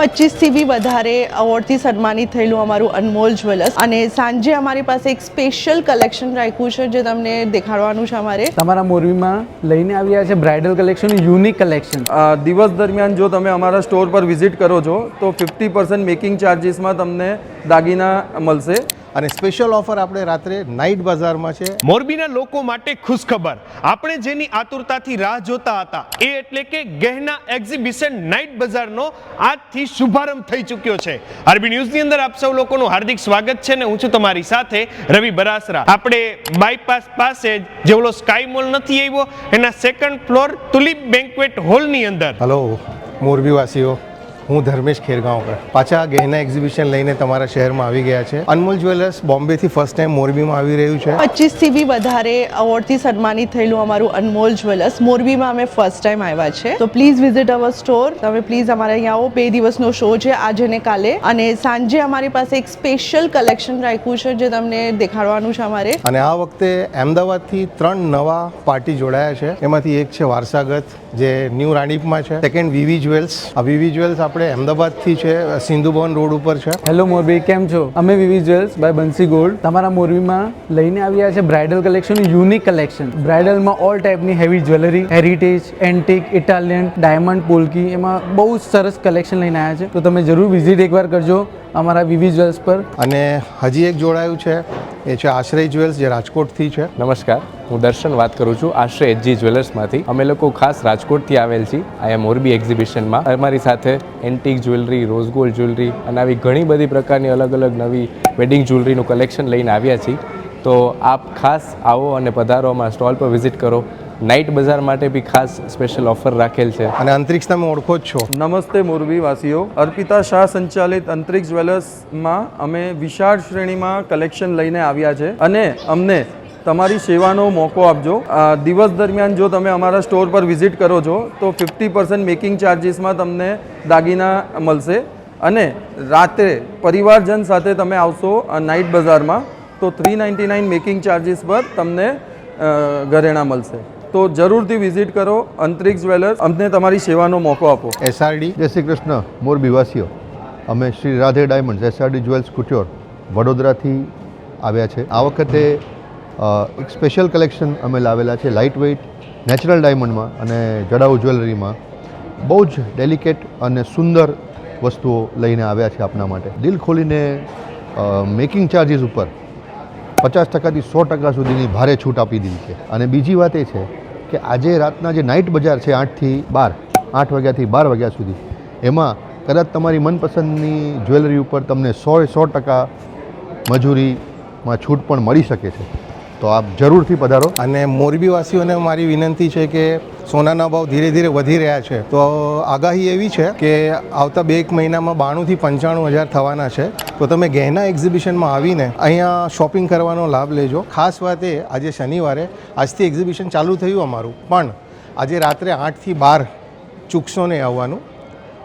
પચીસથી બી વધારે અવોર્ડથી સન્માનિત થયેલું અમારું અનમોલ જ્વેલર્સ. અને સાંજે અમારી પાસે એક સ્પેશિયલ કલેક્શન રાખ્યું છે જે તમને દેખાડવાનું છે અમારે. તમારા મોરબીમાં લઈને આવ્યા છે બ્રાઇડલ કલેક્શન યુનિક કલેક્શન દિવસ દરમિયાન જો તમે અમારા સ્ટોર પર વિઝિટ કરો છો તો ફિફ્ટી પર્સન્ટ મેકિંગ ચાર્જીસમાં તમને દાગીના મળશે. અને સ્પેશિયલ ઓફર આપણે રાત્રે નાઇટ બજારમાં છે. મોરબીના લોકો માટે ખુશખબર. આપણે જેની આતુરતાથી રાહ જોતા હતા એ એટલે કે ગહેના એક્ઝિબિશન નાઇટ બજારનો આજથી શુભારંભ થઈ ચૂક્યો છે. આરબી ન્યૂઝની અંદર આપ સૌ લોકોનું હાર્દિક સ્વાગત છે ને હું છું તમારી સાથે રવિ બરાસરા. આપણે બાયપાસ પાસે જ ઓલો સ્કાય મોલ નથી આવ્યો એના સેકન્ડ ફ્લોર તુલિપ બેન્ક્વેટ હોલની અંદર. હલો મોરબીવાસીઓ. હું ધર્મેશ ખેરગાંવકર. પાછા ગહેના એક્ઝિબિશન લઈને તમારા શહેરમાં આવી ગયા છે. અનમોલ જ્વેલર્સ બોમ્બેથી ફર્સ્ટ ટાઈમ મોરબીમાં આવી રહ્યું છે. પચીસથી બી વધારે અવોર્ડથી સન્માનિત થયેલું અમારું અનમોલ જ્વેલર્સ. મોરબીમાં અમે ફર્સ્ટ ટાઈમ આવ્યા છે. તો પ્લીઝ વિઝિટ અવર સ્ટોર તમે પ્લીઝ અમારે અહીંયા આવો. બે દિવસનો શો છે આજે ને કાલે. અને સાંજે અમારી પાસે એક સ્પેશિયલ કલેક્શન રાખ્યું છે જે તમને દેખાડવાનું છે અમારે. અને આ વખતે અમદાવાદથી ત્રણ નવા પાર્ટી જોડાયા છે. એમાંથી એક છે વારસાગત જે ન્યૂ રાણીપમાં છે. સેકન્ડ વીવી જ્વેલ્સ આ વીવી જ્વેલ્સ આપણે અમદાવાદથી છે સિંધુ ભવન રોડ ઉપર છે. હેલો મોરબી. કેમ છો? અમે VV jewels by Bansi gold તમારા મોરબીમાં લઈને આવ્યા છે બ્રાઇડલ કલેક્શન યુનિક કલેક્શન બ્રાઇડલમાં ઓલ ટાઈપની heavy jewellery heritage antique Italian diamond polki એમાં બહુ જ સરસ કલેક્શન લઈને આવ્યા છે. તો તમે જરૂર વિઝિટ એકવાર કરજો અમારા વિવી જ્વેલ્સ પર. અને હજી એક જોડાયું છે એ છે આશ્રય જ્વેલ્સ જે રાજકોટથી છે. નમસ્કાર. હું દર્શન વાત કરું છું. આશ્રય એચજી જ્વેલર્સમાંથી અમે લોકો ખાસ રાજકોટથી આવેલ છીએ. અહીંયા મોરબી એક્ઝિબિશનમાં અમારી સાથે antique jewellery rose gold jewellery અને આવી ઘણી બધી પ્રકારની અલગ અલગ નવી વેડિંગ જ્વેલરીનું કલેક્શન લઈને આવ્યા છીએ. તો આપ ખાસ આવો અને પધારો અમારા સ્ટોલ પર વિઝિટ કરો. નાઇટ બજાર માટે બી ખાસ સ્પેશિયલ ઓફર રાખેલ છે. અને અંતરિક્ષ તમે ઓળખો જ છો. નમસ્તે મોરબી વાસીઓ. અર્પિતા શાહ સંચાલિત અંતરિક્ષ જ્વેલર્સમાં અમે વિશાળ શ્રેણીમાં કલેક્શન લઈને આવ્યા છે. અને અમને તમારી સેવાનો મોકો આપજો. દિવસ દરમિયાન જો તમે અમારા સ્ટોર પર વિઝિટ કરો છો, તો ફિફ્ટી પર્સન્ટ મેકિંગ ચાર્જીસમાં તમને દાગીના મળશે. અને રાત્રે પરિવારજન સાથે તમે આવશો નાઇટ બજારમાં, તો three ninety nine making charges પર તમને ઘરેણા મળશે. તો જરૂરથી વિઝિટ કરો, અંતરિક્ષ જ્વેલર્સ, અમને તમારી સેવાનો મોકો આપો. એસઆરડી, જય શ્રી કૃષ્ણ મોરબી વાસીઓ અમે Shri Radhe diamond SRD jewels couture, વડોદરાથી આવ્યા છે. આ વખતે એક સ્પેશિયલ કલેક્શન અમે લાવેલા છે લાઇટ વેઇટ નેચરલ ડાયમંડમાં અને જડાઉ જ્વેલરીમાં બહુ જ ડેલિકેટ અને સુંદર વસ્તુઓ લઈને આવ્યા છે આપના માટે. દિલ ખોલીને મેકિંગ ચાર્જીસ ઉપર પચાસ ટકાથી સો ટકા સુધીની ભારે છૂટ આપી દીધી છે. અને બીજી વાત એ છે કે આજે રાતના જે નાઇટ બજાર છે આઠથી બાર, આઠ વાગ્યાથી બાર વાગ્યા સુધી, એમાં કદાચ તમારી મનપસંદની જ્વેલરી ઉપર તમને સો સો ટકા મજૂરીમાં છૂટ પણ મળી શકે છે. તો આપ જરૂરથી પધારો. અને મોરબીવાસીઓને મારી વિનંતી છે કે સોનાના ભાવ ધીરે ધીરે વધી રહ્યા છે. તો આગાહી એવી છે કે આવતા બે એક મહિનામાં બાણુંથી પંચાણું હજાર થવાના છે. તો તમે ગહેના એક્ઝિબિશનમાં આવીને અહીંયા શોપિંગ કરવાનો લાભ લેજો. ખાસ વાત એ, આજે શનિવારે આજથી એક્ઝિબિશન ચાલુ થયું અમારું. પણ આજે રાત્રે આઠથી બાર ચૂકશો નહીં આવવાનું.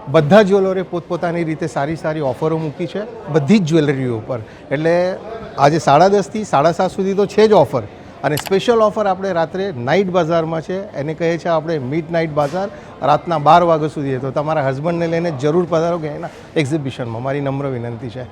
બધા જ્વેલરે પોતપોતાની રીતે સારી સારી ઓફરો મૂકી છે, બધી જ જ્વેલરીઓ ઉપર. એટલે આજે સાડા દસથી સાડા સાત સુધી તો છે જ ઓફર અને સ્પેશિયલ ઓફર આપણે રાત્રે નાઇટ બજારમાં છે, એને કહે છે આપણે મિડ નાઇટ બજાર, રાતના બાર વાગ્યા સુધી. તો તમારા હસબન્ડને લઈને જરૂર પધારો કે એના એક્ઝિબિશનમાં મારી નમ્ર વિનંતી છે.